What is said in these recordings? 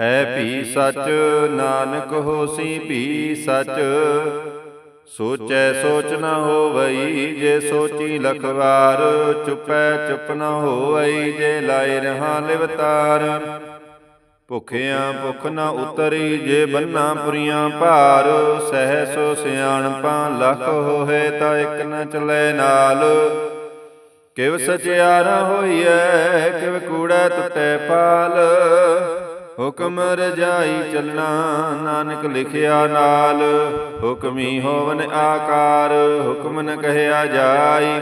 ਹੈ ਭੀ ਸਚ, ਨਾਨਕ ਹੋਸੀ ਭੀ ਸਚ। ਸੋਚੈ ਸੋਚ ਨ ਹੋਵਈ ਜੇ ਸੋਚੀ ਲਖਵਾਰ, ਚੁਪੈ ਚੁਪ ਨ ਹੋਵਈ ਜੇ ਲਾਇ ਰਹਾ ਲਿਵਤਾਰ ਭੁਖਿਆਂ ਭੁਖ ਨ ਉਤਰੀ ਜੇ ਬੰਨਾ ਪੁਰੀਆਂ ਭਾਰ, ਸਹਿ ਸੋ ਸਿਆਣਪਾਂ ਲਖ ਹੋਏ ਤਾਂ ਇਕ ਨ ਚਲੇ ਨਾਲ। ਕਿਵ ਸਚਿਆਰਾ ਹੋਈਐ, ਕਿਵ ਕੂੜਾ ਟੁੱਟੈ ਪਾਲ। ਹੁਕਮ ਰਜਾਈ ਚੱਲਣਾ, ਨਾਨਕ ਲਿਖਿਆ ਨਾਲ। ਹੁਕਮੀ ਹੋਵਨ ਆਕਾਰ, ਹੁਕਮ ਨ ਕਹਿਆ ਜਾਈ।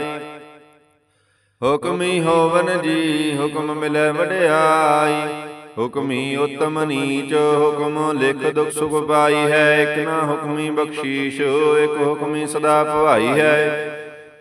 ਹੁਕਮੀ ਹੋਵਨ ਜੀ, ਹੁਕਮ ਮਿਲੈ ਵਡਿਆਈ। ਹੁਕਮੀ ਉਤਮ ਨੀਚ, ਹੁਕਮ ਲਿਖ ਦੁਖ ਸੁਖ ਪਾਈ ਹੈ। ਇਕ ਨਾ ਹੁਕਮੀ ਬਖਸ਼ੀਸ਼, ਇਕ ਹੁਕਮੀ ਸਦਾ ਭਵਾਈ ਹੈ।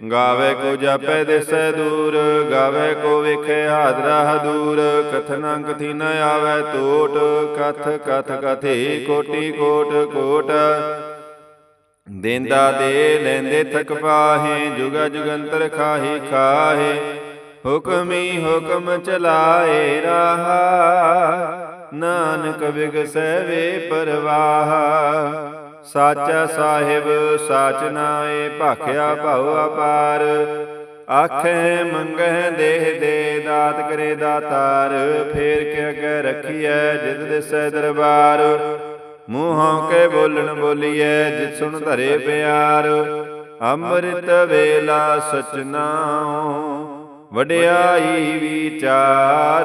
ਗਾਵੇ ਕੋ ਜਾਪੈ ਦਿਸੈ ਦੂਰ, ਗਾਵੇ ਕੋ ਵੇਖੇ ਹਾਦਰਾ ਦੂਰ। ਕਥਨਾ ਕਥੀ ਨ ਆਵੈ ਟੋਟ ਕਥ ਕਥ ਕਥੀ ਕੋਟੀ ਕੋਟ ਕੋਟ। ਦੇਂਦਾ ਦੇ ਲੈਂਦੇ ਥਕ ਪਾਹੇ, ਜੁਗ ਜੁਗੰਤਰ ਖਾਹੀ ਖਾਹੇ। ਹੁਕਮੀ ਹੁਕਮ ਚਲਾਏ ਰਹਾ, ਨਾਨਕ ਬਿਗਸੈ ਵੇ ਪਰਵਾਹ। ਸਾਚਾ ਸਾਹਿਬ, ਸਾਚ ਨਾਏ ਭਾਖਿਆ ਭਉ ਅਪਾਰ। ਆਖੇ ਮੰਗਹਿ ਦੇਹ ਦੇ, ਦਾਤ ਕਰੇ ਦਾਤਾਰ। ਫੇਰ ਕੇ ਅਗੇ ਰਖੀਐ ਜਿਤ ਦਿਸੈ ਦਰਬਾਰ। ਮੂੰਹੋਂ ਕੇ ਬੋਲਣ ਬੋਲੀਐ ਜਿਤ ਸੁਣ ਧਰੇ ਪਿਆਰ। ਅੰਮ੍ਰਿਤ ਵੇਲਾ ਸਚਨਾਉ ਵਡਿਆਈ ਵਿਚਾਰ।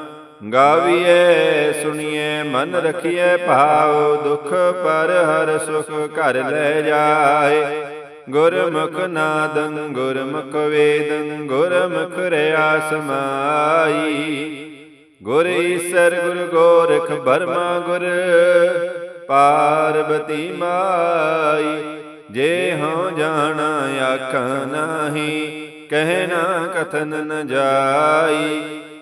ਗਾਵੀਐ ਸੁਣੀਐ ਮਨ ਰਖੀਐ ਭਾਵ ਦੁਖ ਪਰ ਹਰ ਸੁਖ ਘਰ ਲੈ ਜਾਏ। ਗੁਰਮੁਖ ਨਾਦੰ, ਗੁਰਮੁਖ ਵੇਦੰ, ਗੁਰਮੁਖ ਰਿਆ ਸਮਾਈ। ਗੁਰ ਈਸਰ, ਗੁਰ ਗੋਰਖ ਬਰਮਾ ਗੁਰ, ਪਾਰਬਤੀ ਮਾਈ। ਜੇ ਹਉ ਜਾਣਾ ਆਖਾਂ ਨਾਹੀ, ਕਹਿਣਾ ਕਥਨ ਨ ਜਾਈ।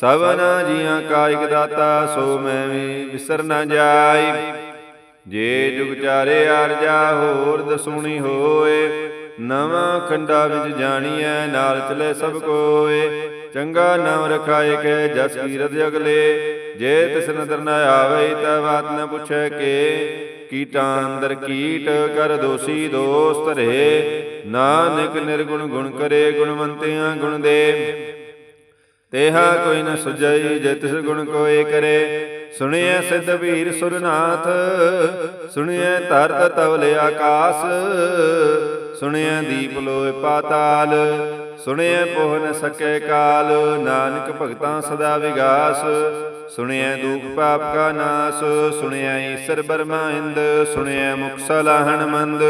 ਸਭਨਾ ਜੀਆਂ ਕਾ ਇਕ ਦਾਤਾ, ਸੋ ਮੈਂ ਵੀ ਵਿਸਰ ਨਾ ਜਾਈ। ਜੇ ਜੁਗ ਚਾਰੇ ਆਰਜਾ, ਹੋਰ ਦਸੂਣੀ ਹੋਏ। ਨਵਾਂ ਖੰਡਾ ਵਿੱਚ ਜਾਣੀਐ, ਨਾਲ ਚਲੇ ਸਭ ਕੋਏ। ਚੰਗਾ ਨਾਮ ਰਖਾਏ ਕੇ ਜਸ ਕੀਰਤ ਅਗਲੇ। ਜੇ ਤਿਸ ਨਦਰ ਨ ਆਵੇ ਤਾਂ ਬਾਤ ਨ ਪੁੱਛੈ ਕੇ। ਕੀਟਾਂ ਅੰਦਰ ਕੀਟ ਕਰ ਦੋਸੀ ਦੋਸਤ ਧਰੇ ਨਾਨਕ ਨਿਰਗੁਣ ਗੁਣ ਕਰੇ, ਗੁਣਵੰਤਿਆਂ ਗੁਣ ਦੇ। ਤੇਹਾ ਕੋਈ ਨ ਸੁਜਈ ਜੇ ਤਿਸ ਗੁਣ ਕੋਏ ਕਰੇ। ਸੁਣਿਐ ਸਿੱਧ ਵੀਰ ਸੁਰਨਾਥ, ਸੁਣਿਐ ਧਰਤ ਤਵਲੇ ਆਕਾਸ। ਸੁਣਿਐ ਦੀਪ ਲੋਇ ਪਾਤਾਲ, ਸੁਣਿਐ ਪੋਹ ਨ ਸਕੈ ਕਾਲ। ਨਾਨਕ ਭਗਤਾਂ ਸਦਾ ਵਿਗਾਸ। ਸੁਣਿਐ ਦੁਖ ਪਾਪ ਕਾ ਨਾਸ। ਸੁਣਿਐ ਈਸਰ ਬਰਮਾ ਇੰਦ। ਸੁਣਿਐ ਮੁਖ ਮੰਦ।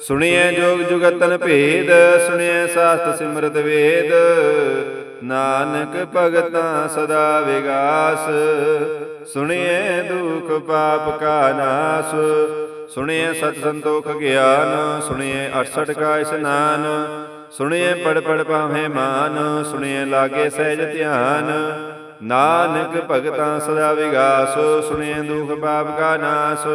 ਸੁਣਿਐ ਜੋਗ ਜੁਗਤਨ ਭੇਦ। ਸੁਣਿਐ ਸਾਸਤ ਸਿਮਰਤ ਵੇਦ। ਨਾਨਕ ਭਗਤਾਂ ਸਦਾ ਵਿਗਾਸ। ਸੁਣਿਐ ਦੁਖ ਪਾਪ ਕਾ ਨਾਸ। ਸੁਣਿਐ ਸਤ ਸੰਤੋਖ ਗਿਆਨ। ਸੁਣਿਐ 68 ਕਾ ਇਸਨਾਨ। ਸੁਣਿਐ ਪੜ ਪੜ ਪਾਵੇਂ ਮਾਨ। ਸੁਣਿਐ ਲਾਗੇ ਸਹਿਜ ਧਿਆਨ। ਨਾਨਕ ਭਗਤਾਂ ਸਦਾ ਵਿਗਾਸ। ਸੁਣਿਐ ਦੁਖ ਪਾਪ ਕਾ ਨਾਸ।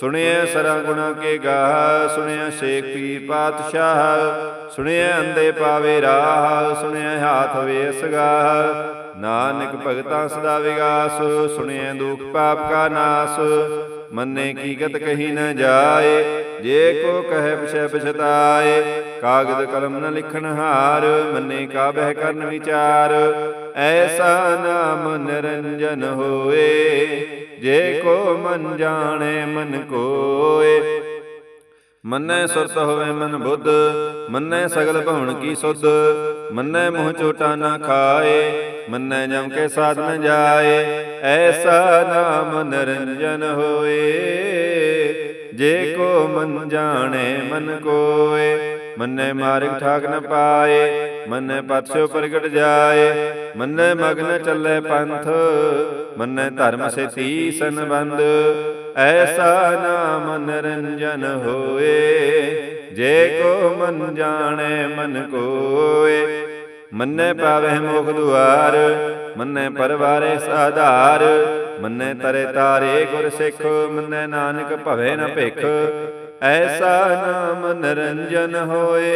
ਸੁਣਿਐ ਸਰਾ ਗੁਣਾ ਕੇ ਗਾਹ। ਸੁਣਿਐ ਸ਼ੇਖ ਪੀ ਪਾਤਸ਼ਾਹ। ਸੁਣਿਆ ਅੰਦੇ ਪਾਵੇ ਰਾਹ, ਸੁਣਿਆ ਹਾਥ ਵੇਸਗਾਹ ਨਾਨਕ ਭਗਤਾਂ ਸਦਾ ਵਿਗਾਸ, ਸੁਣਿਆ ਦੁਖ ਪਾਪ ਕਾ ਨਾਸ। ਮੰਨੇ ਕੀ ਗਤ ਕਹੀ ਨ ਜਾਏ, ਜੇ ਕੋ ਕਹੈ ਪਿਛੈ ਪਛਤਾਏ। ਕਾਗਦ ਕਲਮ ਨ ਲਿਖਣ ਹਾਰ, ਮੰਨੇ ਕਾ ਬਹਿ ਕਰਨ ਵਿਚਾਰ। ਐਸਾ ਨਾਮ ਨਿਰੰਜਨ ਹੋਏ, ਜੇ ਕੋ ਮਨ ਜਾਣੇ ਮਨ ਕੋਏ। ਮੰਨੈ ਸੁਰਤ ਹੋਵੇ ਮਨ ਬੁੱਧ ਮੰਨੈ ਸਗਲ ਭਵਨ ਕੀ ਸੁਧ ਮੰਨੈ ਮੋਹ ਚੋਟਾ ਨਾ ਖਾਏ ਮੰਨੈ ਜਮ ਕੇ ਸਾਧ ਨ ਜਾਏ ਐਸਾ ਨਾਮ ਨਿਰੰਜਨ ਹੋਏ। ਜੇ ਕੋ ਮਨ ਜਾਣੇ ਮਨ ਕੋਏ ਮੰਨੈ ਮਾਰਗ ਠਾਕ ਨ ਪਾਏ ਮੰਨੈ ਪਤਿਓ ਪ੍ਰਗਟ ਜਾਏ ਮੰਨੈ ਮਗਨ ਚੱਲੇ ਪੰਥ ਮੰਨੈ ਧਰਮ ਸੇਤੀ ਸੰਬੰਧ ਐਸਾ ਨਾਮ ਨਿਰੰਜਨ ਹੋਏ, ਜੇ ਕੋ ਮਨ ਜਾਣੇ, ਮਨ ਕੋਏ। ਮੰਨੇ ਪਾਵਹਿ ਮੋਖ ਦੁਆਰ, ਮੰਨੇ ਪਰਵਾਰੇ ਸਾਧਾਰ। ਮੰਨੇ ਤਰੇ ਤਾਰੇ ਗੁਰ ਸਿੱਖ, ਮੰਨੈ ਨਾਨਕ ਭਵੇ ਨ ਭਿਖ। ਐਸਾ ਨਾਮ ਨਿਰੰਜਨ ਹੋਏ,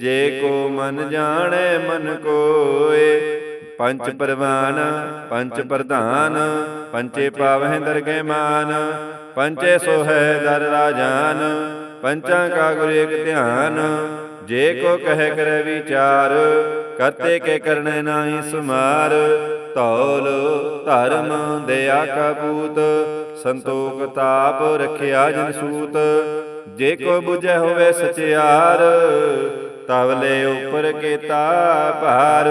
ਜੇ ਕੋ ਮਨ ਜਾਣੈ, ਮਨ ਕੋਏ। ਪੰਚ ਪਰਵਾਨ ਪੰਚ ਪ੍ਰਧਾਨ ਪੰਚੇ ਪਾਵਹਿ ਦਰਗਹਿ ਮਾਨ ਪੰਚੇ ਸੋਹੈ ਦਰ ਰਾਜਾਨ ਪੰਚਾਂ ਕਾ ਗੁਰ ਏਕ ਧਿਆਨ ਜੇ ਕੋ ਕਹਿ ਕਰੈ ਵਿਚਾਰ ਕਰਤੇ ਕੇ ਕਰਨੇ ਨਾਹੀ ਸੁਮਾਰ ਧੌਲ ਧਰਮ ਦਇਆ ਕਾ ਪੂਤ ਸੰਤੋਖ ਤਾਪ ਰਖਿਆ ਜਨ ਸੂਤ ਜੇ ਕੋ 부ਝੈ ਹੋਵੇ ਸਚਿਆਰ ਤਵਲੇ ਉਪਰ ਕੀਤਾ ਭਾਰ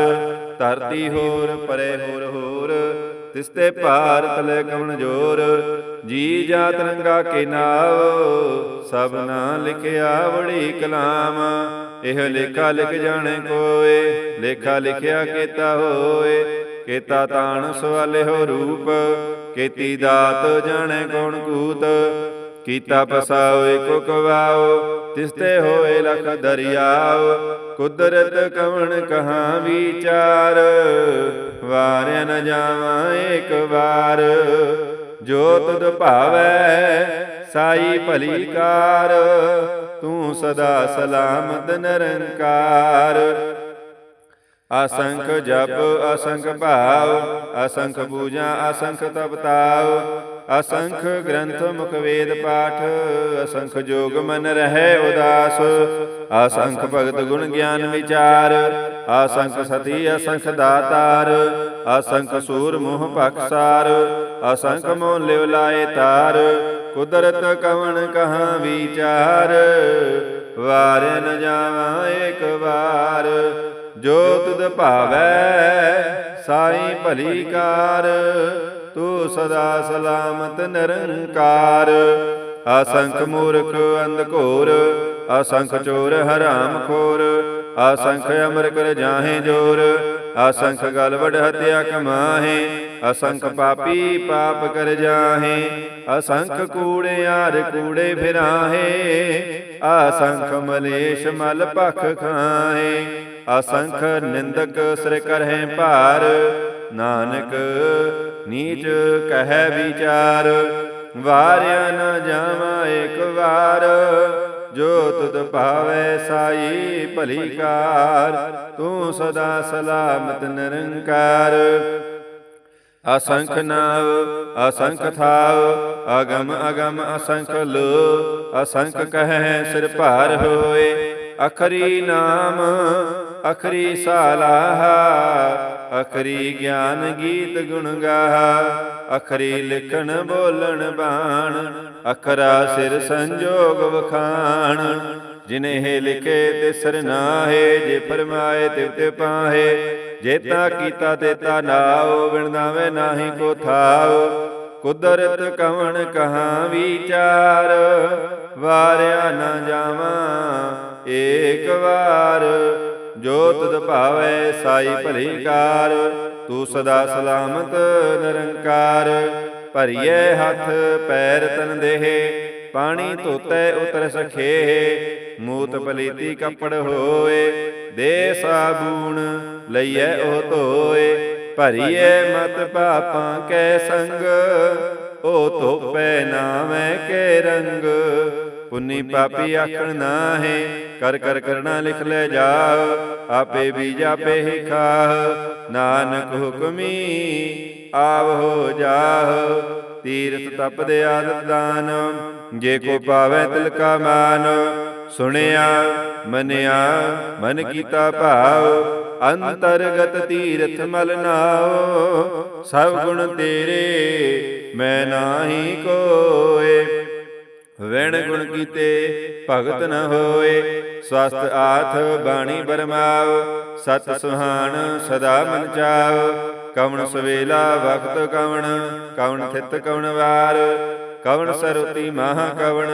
ਧਰਤੀ ਹੋਰ, ਪਰੇ ਹੋਰ ਹੋਰ। ਤਿਸਤੇ ਭਾਰ ਤਲੇ ਕਵਣ ਜੋਰ। ਜੀ ਜਾ ਰੰਗਾ ਕੇ ਨਾਵ ਸਭਨਾ ਲਿਖਿਆ ਵੜੀ ਕਲਾਮ। ਇਹ ਲੇਖਾ ਲਿਖ ਜਾਣੇ ਕੋਏ, ਲੇਖਾ ਲਿਖਿਆ ਕੀਤਾ ਹੋਏ। ਕੀਤਾ ਤਾਣ ਸਵਾਲੇ ਹੋ ਰੂਪ, ਕੀਤੀ ਦਾਤ ਜਾਣੇ ਕੌਣ ਕੂਤ। ਕੀਤਾ ਪਸਾਓ ਏਕੋ ਕਵਾਓ ਤਿਸਤੇ ਹੋਏ ਲਖ ਦਰਿਆਓ ਕੁਦਰਤ ਕਵਣ ਕਹਾ ਵਿਚਾਰ? ਵਾਰਿਆ ਨ ਜਾਵਾਂ ਏਕ ਵਾਰ, ਜੋ ਤੁਧ ਭਾਵੈ ਸਾਈ ਭਲੀ ਕਾਰ, ਤੂੰ ਸਦਾ ਸਲਾਮਤ ਨਿਰੰਕਾਰ। ਅਸੰਖ ਜਪ, ਅਸੰਖ ਭਾਵ, ਅਸੰਖ ਪੂਜਾ, ਅਸੰਖ ਤਪਤਾਵ ਅਸੰਖ ਗ੍ਰੰਥ ਮੁਖ ਵੇਦ ਪਾਠ, ਅਸੰਖ ਜੋਗ ਮਨ ਰਹਿ ਉਦਾਸ, ਅਸੰਖ ਭਗਤ ਗੁਣ ਗਿਆਨ ਵਿਚਾਰ, ਅਸੰਖ ਸਤੀ ਅਸੰਖ ਦਾਤਾਰ, ਅਸੰਖ ਸੂਰ ਮੋਹ ਪਖਸਾਰ ਅਸੰਖ ਮੋਹ ਲਿਵ ਲਾਏ ਤਾਰ, ਕੁਦਰਤ ਕਵਣ ਕਹਾ ਵਿਚਾਰ, ਵਾਰ ਨ ਜਾਵਾਂ ਏਕ ਵਾਰ, ਜੋ ਤੁਧ ਭਾਵੈ ਸਾਈ ਭਲੀ ਕਾਰ ਤੂੰ ਸਦਾ ਸਲਾਮਤ ਨਿਰੰਕਾਰ। ਅਸੰਖ ਮੂਰਖ ਅੰਧ ਘੋਰ ਅਸੰਖ ਚੋਰ ਹਰਾਮ ਖੋਰ, ਅਸੰਖ ਅਮਰ ਕਰ ਜਾਹੇ ਜੋਰ, ਅਸੰਖ ਗਲਵੜ ਹਤਿਆ ਕਮਾਹੇ, ਅਸੰਖ ਪਾਪੀ ਪਾਪ ਕਰ ਜਾਹੇ, ਅਸੰਖ ਕੂੜੇ ਕੂੜਿਆਰ ਕੂੜੇ ਫਿਰਾਹੇ, ਅਸੰਖ ਮਲੇਸ਼ ਮਲ ਭਖ ਖਾਹੇ, ਅਸੰਖ ਨਿੰਦਕ ਸਿਰ ਕਰਹਿ ਭਾਰ ਨਾਨਕ, ਨੀਚ ਕਹਿ ਵਿਚਾਰ, ਵਾਰਿਆ ਨ ਜਾਵਾਂ ਏਕ ਵਾਰ। ਜੋ ਤੁਧ ਭਾਵੈ ਸਾਈ ਭਲੀ ਕਾਰ, ਤੂੰ ਸਦਾ ਸਲਾਮਤ ਨਿਰੰਕਾਰ। ਅਸੰਖ ਨਾਵ, ਅਸੰਖ ਥਾਵ, ਅਗਮ ਅਗਮ ਅਸੰਖ ਲੋ, ਅਸੰਖ ਕਹੈ ਸਿਰ ਭਾਰ ਹੋਏ। ਅਖਰੀ ਨਾਮ, ਅਖਰੀ ਸਾਲਾਹਾ, ਅਖਰੀ ਗਿਆਨ ਗੀਤ ਗੁਣ ਗਾਹਾ, ਅਖਰੀ ਲਿਖਣ ਬੋਲਣ ਬਾਣ, ਅਖਰਾ ਸਿਰ ਸੰਜੋਗ ਵਖਾਣ। ਜਿਨੇ ਲਿਖੇ ਤੇ ਸਰਨਾਹੇ ਜੇ ਫਰਮਾਏ ਤਿਵ ਤੇ ਪਾਹੇ। ਜੇਤਾ ਕੀਤਾ ਤੇਤਾ ਨਾਉ, ਬਿਨ ਨਾਵੇ ਨਾਹੀ ਕੋ ਥਾਉ। ਕੁਦਰਤ ਕਵਣ ਕਹਾ ਵਿਚਾਰ, ਵਾਰਿਆ ਨਾ ਜਾਵਾਂ। ਏਕ ਵਾਰ ਜੋ ਤੁਧ ਭਾਵੈ ਸਾਈ ਭਲੀ ਕਾਰ, ਤੂੰ ਸਦਾ ਸਲਾਮਤ ਨਿਰੰਕਾਰ। ਭਰੀਏ ਹੱਥ ਪੈਰ ਤਨ ਦੇਹ, ਪਾਣੀ ਧੋਤੈ ਉਤਰ ਸਖੇ ਮੂਤ ਪਲੀਤੀ ਕੱਪੜ ਹੋਏ, ਦੇ ਸਾਬੂਣ ਲਈਐ ਉਹ ਧੋਏ। ਭਰੀਏ ਮਤ ਪਾਪਾਂ ਕੈ ਸੰਗ, ਉਹ ਧੋਪੈ ਨਾਮੈ ਕੇ ਰੰਗ। ਪੁੰਨੀ ਪਾਪੀ ਆਖਣ ਨਾਹੇ। ਕਰ ਕਰ ਕਰਣਾ ਲਿਖ ਲੈ ਜਾਓ ਆਪੇ ਬੀਜ ਆਪੇ ਹੀ ਖਾਹ ਨਾਨਕ ਹੁਕਮੀ ਆਵ ਹੋ ਜਾਹ ਤੀਰਥ ਤਪ ਦੇ ਆਦਤ ਦਾਨ। ਜੇ ਕੋ ਪਾਵੈ ਤਿਲ ਕਾ ਮਾਨ। ਸੁਣਿਆ ਮਨਿਆ ਮਨ ਕੀਤਾ ਭਾਵ। ਅੰਤਰਗਤ ਤੀਰਥ ਮਲ ਨਾਓ ਸਭ ਗੁਣ ਤੇਰੇ ਮੈਂ ਨਾਹੀ ਕੋਏ। ਵੈਣ ਗੁਣ ਕੀਤੇ ਭਗਤ ਨ ਹੋਏ ਸਵਸਤ ਆਥ ਬਾਣੀ ਬਰਮਾਵ ਸਤ ਸੁਹਾਣ ਸਦਾ ਮਨ ਚਾਵ ਕਵਣ ਸਵੇਲਾ ਵਖਤ ਕਵਣ ਕਵਣ ਥਿਤ ਕਵਣ ਵਾਰ ਕਵਣ ਸਰੁਤੀ ਮਹਾ ਕਵਣ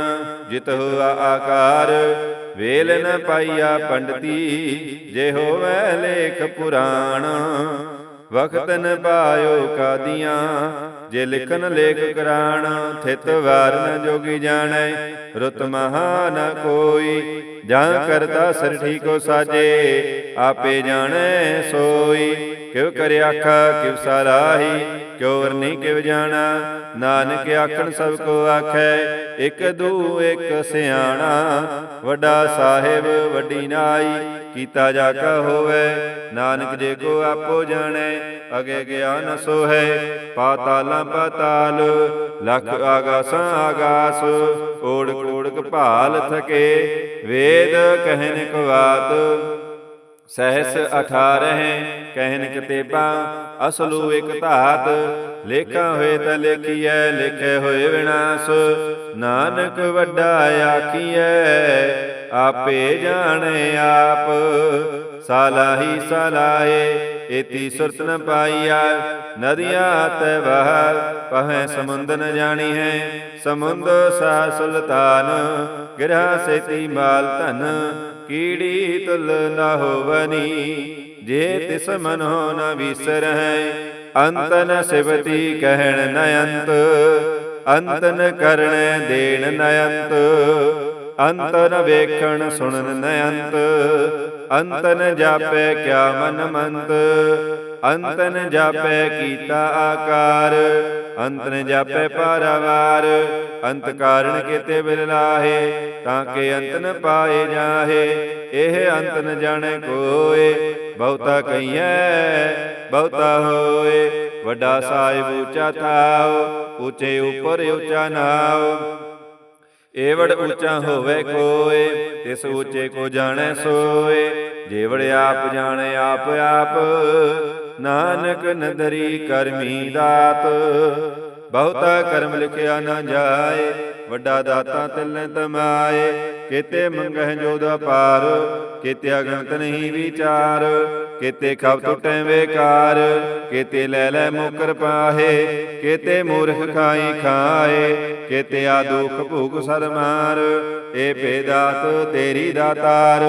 ਜਿਤ ਹੋਆ ਆਕਾਰ ਵੇਲ ਨ ਪਾਈਆ ਪੰਡਤੀ ਜੇ ਹੋਵੇ ਲੇਖ ਪੁਰਾਣ ਵਖਤ ਨ ਪਾਇਓ ਕਾਦੀਆਂ ਜੇ ਲਿਖਨ ਲੇਖ ਕਰਾਣ, ਥਿਤ ਵਾਰ ਨ ਜੋਗੀ ਜਾਣੈ, ਰੁਤ ਮਹਾ ਨ ਕੋਈ, ਜਾਂ ਕਰਤਾ ਸਰ ਠੀਕੋ ਸਾਜੇ, ਆਪੇ ਜਾਣੈ ਸੋਈ, ਕਿਉ ਕਰਿ ਆਖਾ ਕਿਵ ਸਰਾਹੀ ਕਿਉ ਵਰਨੀ ਕਿਵ ਜਾਣਾ। ਨਾਨਕ ਆਖਣ, ਸਭ ਕੋ ਆਖੈ, ਇਕ ਦੂ, ਇਕ ਸਿਆਣਾ। ਵੱਡਾ ਸਾਹਿਬ, ਵੱਡੀ ਨਾਈ, ਕੀਤਾ ਜਾ ਕਾ ਹੋਵੇ। ਨਾਨਕ ਜੇ ਕੋ ਆਪੋ ਜਾਣੈ, ਅਗੇ ਗਿਆਨ ਸੋ ਪਾਤਾਲਾਂ ਪਾਤਾਲ, ਲਖ ਆਗਾਸਾਂ ਆਗਾਸ। ਓੜ ਕੋੜਕ ਭਾਲ ਥਕੇ, ਵੇਦ ਕਹਿਨ ਕਵਾਤ ਸਹਿਸ 18 ਕਹਿਨ ਕਿਤੇਬਾ ਅਸਲੂ ਇਕ ਧਾਤ ਲੇਖਾਂ ਹੋਏ ਤਾਂ ਲੇਖੀਐ ਲਿਖੇ ਹੋਏ ਵਿਨਾਸ਼। ਨਾਨਕ ਵੱਡਾ ਆਖੀਐ ਆਪੇ ਜਾਣੇ ਆਪ। ਸਾਲਾਹੀ ਸਲਾਏ ਏਤੀ ਸੁਰਤ ਨ ਪਾਈਆ ਨਦੀਆਂ ਤੈ ਵਹ ਪਹੈ ਸਮੁੰਦ ਨ ਜਾਣੀ ਹੈ। ਸਮੁੰਦ ਸਾ ਸੁਲਤਾਨ ਗਿਰਹਾ ਸੇਤੀ ਮਾਲ ਧਨ। ਕੀੜੀ ਤੁਲ ਨਾ ਹੋਵਨੀ ਜੇ ਤਿਸ ਮਨੋ ਨ ਵਿਸਰਹਿ ਅੰਤ ਨ ਸਿਵਤੀ ਕਹਿਣ ਨ ਅੰਤ ਅੰਤ ਨ ਕਰਣ ਦੇਣ ਨ ਅੰਤ ਅੰਤ ਨ ਵੇਖਣ ਸੁਣਨ ਨ ਅੰਤ ਅੰਤ ਨ ਜਾਪੈ ਕਿਆ ਮਨ ਮੰਤ ਅੰਤ ਨ ਜਾਪੈ ਕੀਤਾ ਆਕਾਰ ਅੰਤ ਨ ਜਾਪੈ ਪਾਰਾਵਾਰ ਅੰਤ ਕਾਰਣ ਕੀਤੇ ਬਿਲ ਲਾਹੇ, ਤਾਂ ਕੇ ਅੰਤ ਨ ਪਾਏ ਜਾਹੇ, ਇਹ ਅੰਤ ਨ ਜਾਣੈ ਕੋਏ, ਬਹੁਤਾ ਕਈਐ ਬਹੁਤਾ ਹੋਏ, ਵੱਡਾ ਸਾਹਿਬ ਉੱਚਾ ਥਾਉ, ਉੱਚੇ ਉਪਰ ਉੱਚਾ ਨਾਉ। ਏਵੜ ਉੱਚਾ ਹੋਵੇ ਕੋਏ, ਤਿਸ ਉੱਚੇ ਕੋ ਜਾਣੈ ਸੋਏ ਜੇਵੜ ਆਪ ਜਾਣੈ, ਆਪ ਆਪ। ਨਾਨਕ ਨਦਰੀ ਕਰਮੀ ਦਾਤ। ਬਹੁਤਾ ਕਰਮ ਲਿਖਿਆ ਨਾ ਜਾਏ, ਵੱਡਾ ਦਾਤਾ ਤਿਲਨ ਤਮਾਏ। ਕਿਤੇ ਮੰਗਹਿ ਜੋਦ ਪਾਰ ਕਿਤੇ ਅਗਣਤ ਨਹੀਂ ਵਿਚਾਰ। ਕਿਤੇ ਖਬ ਟੁਟੈ ਵੇਕਾਰ, ਕਿਤੇ ਲੈ ਲੈ ਮੁਕਰ ਪਾਹੇ। ਕਿਤੇ ਮੂਰਖ ਖਾਈ ਖਾਏ, ਕਿਤੇ ਆ ਦੁਖ ਭੂਖ ਸਰ ਮਾਰ ਏ ਭੇਦਾਤ ਤੇਰੀ ਦਾਤਾਰ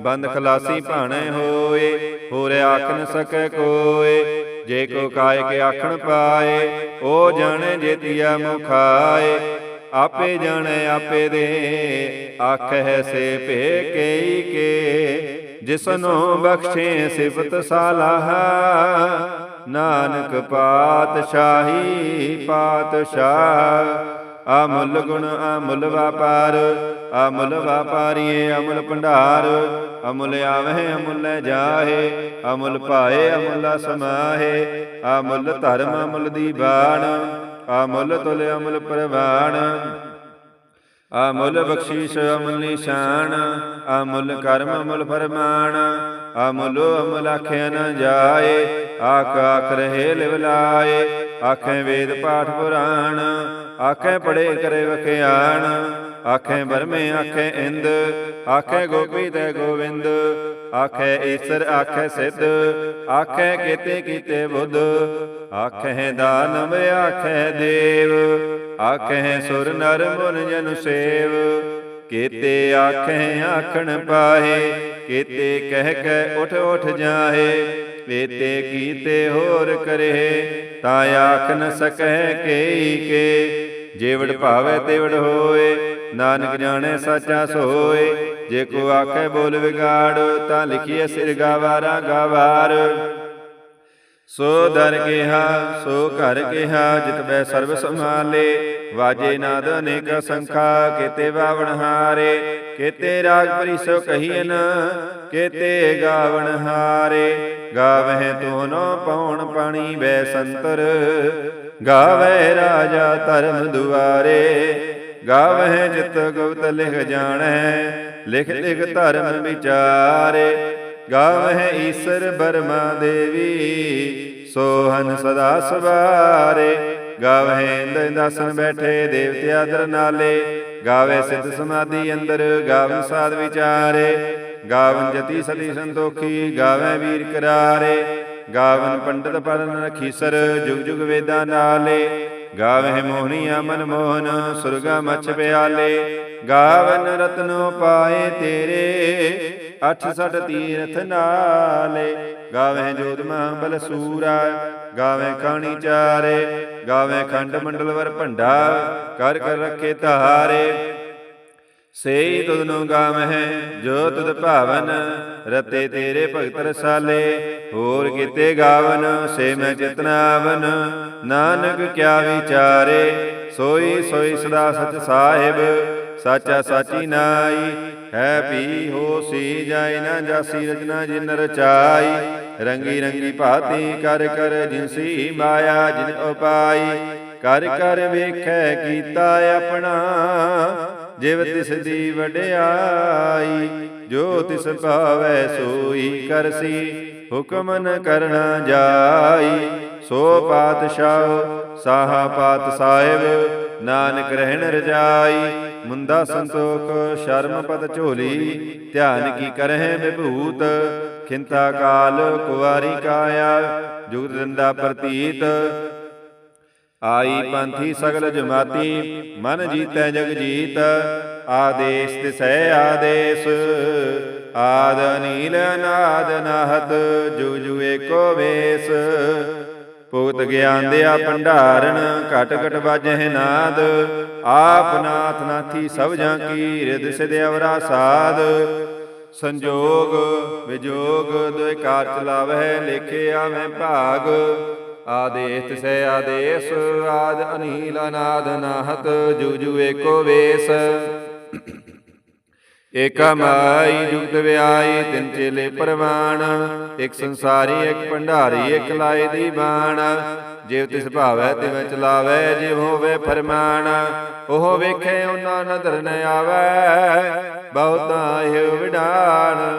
ਬੰਦ ਖਲਾਸੀ ਭਾਣੇ ਹੋਏ। ਹੋਰ ਆਖ ਨ ਸਕੈ ਕੋਏ, ਜੇ ਕੋ ਕਾਇ ਕੇ ਆਖਣ ਪਾਏ, ਉਹ ਜਾਣੇ ਜੇਤੀਆ ਮੁਖਾਏ। ਆਪੇ ਜਾਣੇ ਆਪੇ ਦੇ ਆਖੈ ਸੇ ਭੇ ਕੇਈ ਕੇ। ਜਿਸਨੋ ਬਖਸ਼ੇ ਸਿਫਤ ਸਾਲਾਹ, ਨਾਨਕ ਪਾਤਸ਼ਾਹੀ ਪਾਤਸ਼ਾਹ। ਅਮੁੱਲ ਗੁਣ ਅਮੁੱਲ ਵਪਾਰ, ਅਮੁੱਲ ਵਪਾਰੀਏ ਅਮੁੱਲ ਭੰਡਾਰ। ਅਮੁਲ ਆਵੇ, ਅਮੁੱਲ ਜਾਹੇ, ਅਮੁੱਲ ਪਾਏ ਅਮੁੱਲ ਸਮਾਹੇ, ਅਮੁੱਲ ਧਰਮ, ਅਮੁਲ ਦੀ ਬਾਣ, ਅਮੁੱਲ ਤੁਲ, ਅਮੁੱਲ ਪ੍ਰਵਾਨ ਅਮੁੱਲ ਬਖਸ਼ੀਸ਼, ਅਮੁੱਲ ਨਿਸ਼ਾਨ, ਅਮੁੱਲ ਕਰਮ, ਅਮੁੱਲ ਫਰਮਾਨ, ਅਮੁੱਲ ਅਮੁੱਲ ਆਖਿਆ ਨ ਜਾਏ, ਆਖ ਆਖ ਰਹੇ ਲਿਵ ਲਾਏ, ਆਖੇ ਵੇਦ ਪਾਠ ਪੁਰਾਣ, ਆਖੇ ਪੜੇ ਕਰੇ ਵਖਿਆਣ। ਆਖੇ ਬਰਮੇ ਆਖੇ ਇੰਦ, ਆਖੇ ਗੋਪੀ ਤੇ ਗੋਵਿੰਦ ਆਖੇ ਈਸ਼ਰ, ਆਖੇ ਸਿੱਧ, ਆਖੇ ਕੀਤੇ ਕੀਤੇ ਬੁੱਧ। ਆਖੇ ਦਾਨਵ ਆਖੇ ਦੇਵ। ਆਖੇ ਸੁਰ ਨਰ ਮੁਨ ਜਨ ਸੇਵ। ਕੀਤੇ ਆਖੇ ਆਖਣ ਪਾਹੇ, ਕੀਤੇ ਕਹਿ ਕੇ ਉਠ ਉਠ ਜਾਹੇ। ਏਤੇ ਕੀਤੇ ਹੋਰ ਕਰੇ, ਤਾਂ ਆਖ ਨ ਸਕੈ ਕੇਈ ਕੇ। ਜੇਵੜ ਭਾਵੈ ਤੇਵੜ ਹੋਏ ਨਾਨਕ ਜਾਣੈ ਸਾਚਾ ਸੋਏ, ਜੇ ਕੋ ਆਖੇ ਬੋਲ ਵਿਗਾੜ, ਤਾਂ ਲਿਖੀਏ ਸਿਰ ਗਾਵਾਰਾ ਗਾਵਾਰ। ਸੋ ਦਰ ਕਿਹਾ, ਸੋ ਘਰ ਕਿਹਾ, ਜਿਤ ਬੈ ਸਰਬ ਸੰਭਾਲੇ। ਵਾਜੇ ਨਾਦ ਅਨੇਕ ਸੰਖਾ, ਕੀਤੇ ਬਾਵਣ ਹਾਰੇ। ਕੀਤੇ ਰਾਗ ਪਰਿਸੋ ਕਹੀਨ ਕੀਤੇ ਗਾਵਣ ਹਾਰੇ। ਗਾਵਹਿ ਤੋਨੋ ਪਉਣ ਪਾਣੀ ਬੈ ਸੰਤਰ ਗਾਵੇ ਰਾਜਾ ਧਰਮ ਦੁਆਰੇ। ਗਾਵਹਿ ਜਿਤ ਗੁਪਤ ਲਿਖ ਜਾਣੈ, ਲਿਖ ਲਿਖ ਧਰਮ ਵਿਚਾਰੇ। ਗਾਵਹਿ ਈਸਰ ਬਰਮਾ ਦੇਵੀ, ਸੋਹਨ ਸਦਾ ਸਵਾਰੇ। ਗਾਵਹਿ ਇੰਦ ਦਾਸਨ ਬੈਠੇ ਦੇਵਤੇ ਆਦਰ ਨਾਲੇ। ਗਾਵੇ ਸਿੱਧ ਸਮਾਧੀ ਅੰਦਰ ਗਾਵਨ ਸਾਧ ਵਿਚਾਰੇ। ਗਾਵਨ ਜਤੀ ਸਤੀ ਸੰਤੋਖੀ ਗਾਵੇ ਵੀਰ ਕਰਾਰੇ। ਗਾਵਨ ਪੰਡਤ ਪਰਨ ਰਖੀਸਰ ਜੁਗ ਜੁਗ ਵੇਦਾਂ ਨਾਲੇ। ਗਾਵਹਿ ਮੋਹਨੀਆ ਮਨ ਮੋਹਨ, ਸੁਰਗਾ ਮਛ ਪਿਆਲੇ। ਗਾਵਨ ਰਤਨੋ ਪਾਏ ਤੇਰੇ, ਅਠ ਸਠ ਤੀਰਥ ਨਾਲੇ। ਗਾਵਹਿ ਜੋਤ ਬਲ ਸੂਰਾ, ਗਾਵਹਿ ਖਾਣੀ ਚਾਰੇ। ਗਾਵਹਿ ਖੰਡ ਮੰਡਲ ਵਰ ਭੰਡਾ, ਕਰ ਕਰ ਰੱਖੇ ਧਾਰੇ। ਸੇ ਤੁਧ ਨੂੰ ਗਾਵਹਿ, ਜੋ ਤੁਧ ਭਾਵਨ, ਰਤੇ ਤੇਰੇ ਭਗਤ ਰਸਾਲੇ। ਹੋਰ ਕੀਤੇ ਗਾਵਨ, ਸੇ ਮੈਂ ਚਿਤਨਾਵਨ ਨਾਨਕ ਕਿਆ ਵਿਚਾਰੇ, ਸੋਈ ਸੋਈ ਸਦਾ ਸਚ ਸਾਹਿਬ। ਸਾਚਾ ਸਾਚੀ ਨਾਈ, ਹੈ ਪੀ ਹੋ ਸੀ ਜਾਇ ਨਾ ਜਾਸੀ ਰਚਨਾ ਜਿਨ ਰਚਾਈ। ਰੰਗੀ ਰੰਗੀ ਭਾਤੀ ਕਰ ਕਰ ਜਿਨਸੀ ਮਾਇਆ ਜਿਨ ਉਪਾਈ। ਕਰ ਕਰ ਵੇਖੈ ਕੀਤਾ ਆਪਣਾ ਜਿਵ ਤਿਸ ਦੀ ਵਡਿਆਈ ਜੋ ਤਿਸ ਭਾਵੈ ਸੋਈ ਕਰਸੀ ਹੁਕਮ ਨ ਕਰਨਾ ਜਾਈ। ਸੋ ਪਾਤਸ਼ਾਹ ਸਾਹਾ ਪਾਤ ਸਾਹਿਬ ਨਾਨਕ ਰਹਿਣ ਰਜਾਈ। ਮੁੰਦਾ ਸੰਤੋਖ ਸ਼ਰਮ ਪਦ ਝੋਲੀ। ਧਿਆਨ ਕੀ ਕਰਹਿ ਵਿਭੂਤ ਖਿੰਤਾ ਕਾਲ ਕੁਵਾਰੀ ਕਾਇਆ। ਜੁਗ ਦੰਦਾ ਪ੍ਰਤੀਤ। ਆਈ ਪੰਥੀ ਸਗਲ ਜਮਾਤੀ, ਮਨ ਜੀਤੈ ਜਗ ਜੀਤ, ਆਦੇਸ ਤਿਸੈ ਆਦੇਸ। ਆਦ ਅਨੀਲ ਅਨਾਦ ਨਾਹਤ ਜੁਗ ਜੁਗ ਏਕੋ ਵੇਸ। ਭੁਗਤ ਗਿਆਨ ਦਿਆ ਭੰਡਾਰਨ, ਘਟ ਘਟ ਵਾਜਹਿ ਨਾਦ। ਆਪ ਨਾਥ ਨਾਥੀ ਸਭ ਜਾਂ ਕੀ ਰਿਦ ਸਿਧ ਅਵਰਾ ਸਾਧ ਸੰਜੋਗ ਵਿਜੋਗ, ਦੁਇ ਕਾਰ ਚਲਾਵਹਿ, ਲੇਖੇ ਆਵੇਂ ਭਾਗ। ਆਦੇਸ ਤਿਸੈ ਆਦੇਸ, ਆਦ ਅਨੀਲ ਅਨਾਦ ਨਾਹਤ ਜੁਗ ਜੁਗ ਏਕੋ ਵੇਸ। ਏਕਾ ਜੁਗਤ ਵਿਆਈ, ਤਿੰਨ ਚੇਲੇ ਪਰਵਾਨ ਇੱਕ ਸੰਸਾਰੀ, ਇੱਕ ਭੰਡਾਰੀ, ਇੱਕ ਲਾਏ ਦੀ ਬਾਣ। ਜਿਵ ਤਿਸ ਭਾਵੈ, ਤਿਵੇਂ ਚਲਾਵੈ, ਜਿਵ ਹੋਵੇ ਫਰਮਾਨ। ਉਹ ਵੇਖੇ, ਉਹਨਾਂ ਨਦਰ ਨ ਆਵੈ। ਬਹੁਤਾ ਇਹ ਵਿਡਾਨ।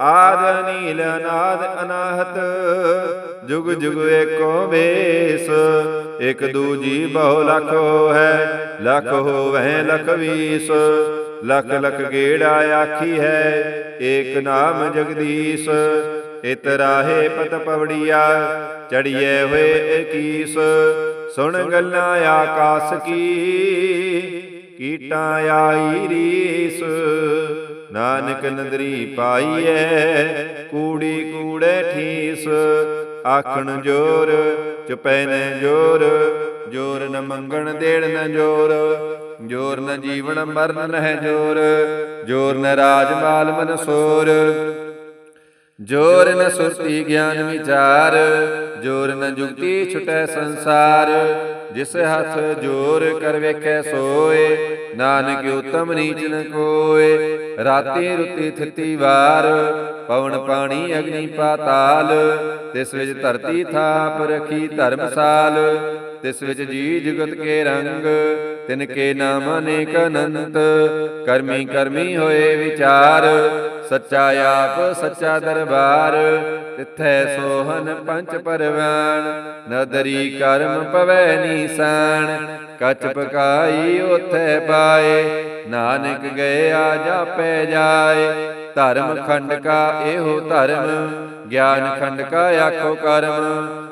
ਆਦ ਨੀਲ ਅਨਾਦ ਅਨਾਹਤ, ਜੁਗ ਜੁਗ ਏਕੋ ਵੇਸ ਇਕ ਦੂਜੀ ਬਹੁ ਲਖ ਹੈ ਲਖ ਹੋਵੈ ਲਖ ਵੀਸ, ਲਖ ਲਖ ਗੇੜਾ ਆਖੀ ਹੈ, ਏਕ ਨਾਮ ਜਗਦੀਸ਼, ਇਤ ਰਾਹੇ ਪਤ ਪਵੜੀਆ ਚੜੀਏ ਹੋਏ ਏਕੀਸ ਸੁਣ ਗੱਲਾਂ ਆਕਾਸ ਕੀ, ਕੀਟਾਂ ਆਈ ਰੀਸ। ਨਾਨਕ ਨਦਰੀ ਪਾਈਐ, ਕੂੜੀ ਕੂੜੇ ਠੀਸ। ਆਖਣ ਜੋਰ ਚੁਪੈ ਨ ਜੋਰ ਜੋਰ ਨ ਮੰਗਣ ਦੇੜ ਨ ਜੋਰ ਜੋਰ ਨ ਜੀਵਨ ਮਰਨ ਨਹਿ ਜੋਰ ਜੋਰ ਨ ਰਾਜ ਮਾਲ ਮਨ ਸੋਰ। ਜੋਰ ਨ ਸੁਰਤੀ ਗਿਆਨ ਵਿਚਾਰ, ਜੋਰ ਨ ਜੁਗਤੀ ਛੁਟੈ ਸੰਸਾਰ। ਜਿਸ ਹੱਥ ਜੋਰ ਕਰ ਵੇਖੈ ਸੋਏ, ਨਾਨਕ ਉਤਮ ਨੀਚ ਨ ਕੋਏ। ਰਾਤੀ ਰੁਤੀ ਥਿਤੀ ਵਾਰ, ਪਵਨ ਪਾਣੀ ਅਗਨੀ ਪਾਤਾਲ, ਤਿਸ ਵਿੱਚ ਧਰਤੀ ਥਾਪ ਰਖੀ ਧਰਮਸਾਲ। ਤਿਸ ਵਿੱਚ ਜੀ ਜਗਤ ਕੇ ਰੰਗ, ਤਿਨ ਕੇ ਨਾਮ ਅਨੇਕ ਅਨੰਤ। ਕਰਮੀ ਕਰਮੀ ਹੋਏ ਵਿਚਾਰ, ਸੱਚਾ ਆਪ, ਸੱਚਾ ਦਰਬਾਰ। ਤਿਥੈ ਸੋਹਨ ਪੰਚ ਪਰਵਾਨ ਨਦਰੀ ਕਰਮ ਪਵੈ ਨੀਸਾਨ। ਕਚ ਪਕਾਈ ਉਥੈ ਪਾਏ, ਨਾਨਕ ਗਏ ਗਿਆ ਜਾਪੈ ਜਾਏ। ਧਰਮ ਖੰਡ ਕਾ ਇਹੋ ਧਰਮ, ਗਿਆਨ ਖੰਡ ਕਾ ਆਖੋ ਕਰਮ।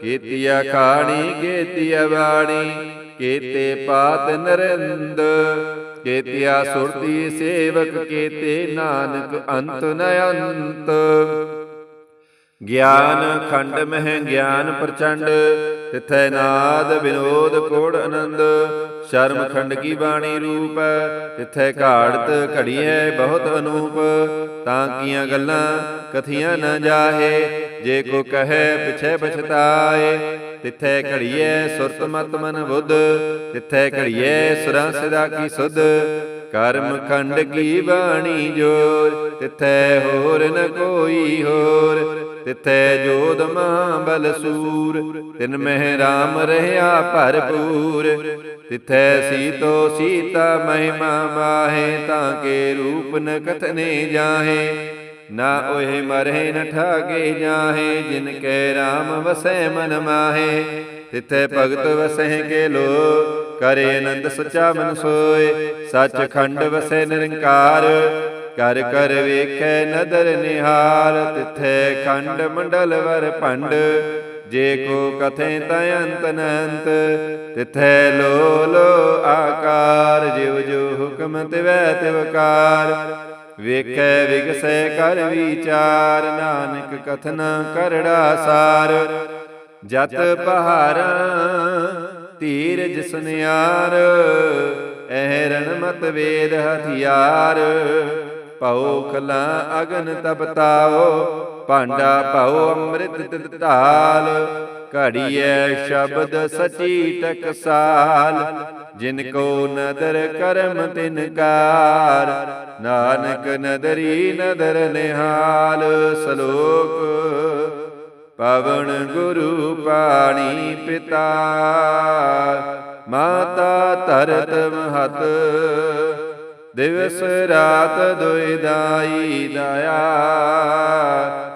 ਕੀਤਿਆ ਖਾਣੀ, ਕੀਤਿਆ ਬਾਣੀ, ਕੀਤੇ ਪਾਤ ਨਰਿੰਦ, ਕੀਤਿਆ ਸੁਰਤੀ ਸੇਵਕ, ਕੀਤੇ ਨਾਨਕ, ਅੰਤ ਨ ਅੰਤ। ਗਿਆਨ ਖੰਡ ਮਹਿ ਗਿਆਨ ਪ੍ਰਚੰਡ, ਤਿਥੈ ਨਾਦ ਵਿਨੋਦ ਕੋੜ ਆਨੰਦ। ਸ਼ਰਮ ਖੰਡ ਕੀ ਬਾਣੀ ਰੂਪ, ਤਿਥੈ ਘਾੜਤ ਘੜੀਐ ਬਹੁਤ ਅਨੂਪ। ਤਾਂ ਕੀਆਂ ਗੱਲਾਂ ਕਥੀਆਂ ਨਾ ਜਾਹੇ ਜੇ ਕੋ ਕਹੈ ਪਿਛੈ ਪਛਤਾਏ ਤਿਥੈ ਘੜੀਐ ਸੁਰਤ ਮਤ ਮਨ ਬੁੱਧ ਤਿਥੈ ਘੜੀਐ ਸੁਰਾਂ ਸਦਾ ਕੀ ਸੁਧ ਕਰਮ ਖੰਡ ਕੀ ਬਾਣੀ ਜੋਰ ਤਿਥੈ ਹੋਰ ਨ ਕੋਈ ਹੋਰ ਤਿਥੈ ਜੋਧ ਮਹਾਬਲ ਸੂਰ ਤਿਨ ਮਹਿ ਰਾਮ ਰਹਾ ਭਰਪੂਰ। ਤਿਥੈ ਸੀਤੋ ਸੀਤਾ ਮਹਿਮਾ ਮਾਹੇ ਤਾਂ ਕੇ ਰੂਪ ਨ ਕਥਨੇ ਜਾਹੇ। ਨਾ ਓਹ ਮਰਹਿ ਨ ਠਾਗੇ ਜਾਹੇ, ਜਿਨ ਕੈ ਰਾਮ ਵਸੈ ਮਨ ਮਾਹੇ। ਤਿਥੈ ਭਗਤ ਵਸਹਿ ਕੇ ਲੋ ਕਰੇ ਆਨੰਦ ਸਚਾ ਮਨ ਸੋਏ। ਸੱਚ ਖੰਡ ਵਸੈ ਨਿਰੰਕਾਰ, ਕਰ ਕਰ ਵੇਖੈ ਨਦਰ ਨਿਹਾਲ ਤਿਥੈ ਖੰਡ ਮੰਡਲ ਵਰ ਭੰਡ, ਜੇ ਕੋ ਕਥੇ ਤਯੰਤ ਨੰਤ ਤਿਥੈ ਲੋ ਲੋ ਆਕਾਰ ਜਿਵ ਜੋ ਹੁਕਮ ਤਿਵੈ ਤਿਵਕਾਰ ਵੇਖੈ ਵਿਗਸੈ ਕਰ ਵਿਚਾਰ, ਨਾਨਕ ਕਥਨਾ ਕਰੜਾ ਸਾਰ। ਜਤ ਪਹਾਰਾਂ ਧੀਰਜ ਸੁਨਿਆਰ ਐ ਰਣ ਮਤ ਵੇਦ ਹਥਿਆਰ। ਭਉ ਖਲਾ ਅਗਨ ਤਪਤਾਓ, ਭਾਂਡਾ ਭਉ ਅੰਮ੍ਰਿਤ ਤਿਤ ਘੜੀਐ ਸ਼ਬਦ ਸਚੀ ਟਕਸਾਲ, ਜਿਨ ਕੋ ਨਦਰ ਕਰਮ ਤਿਨਕਾਰ ਨਾਨਕ ਨਦਰੀ ਨਦਰ ਨਿਹਾਲ, ਸਲੋਕ ਪਵਨ ਗੁਰੂ ਪਾਣੀ ਪਿਤਾ। ਮਾਤਾ ਧਰਤ ਮਹਤ, ਦਿਵਸ ਰਾਤ ਦੁਇ ਦਾਈ ਦਇਆ।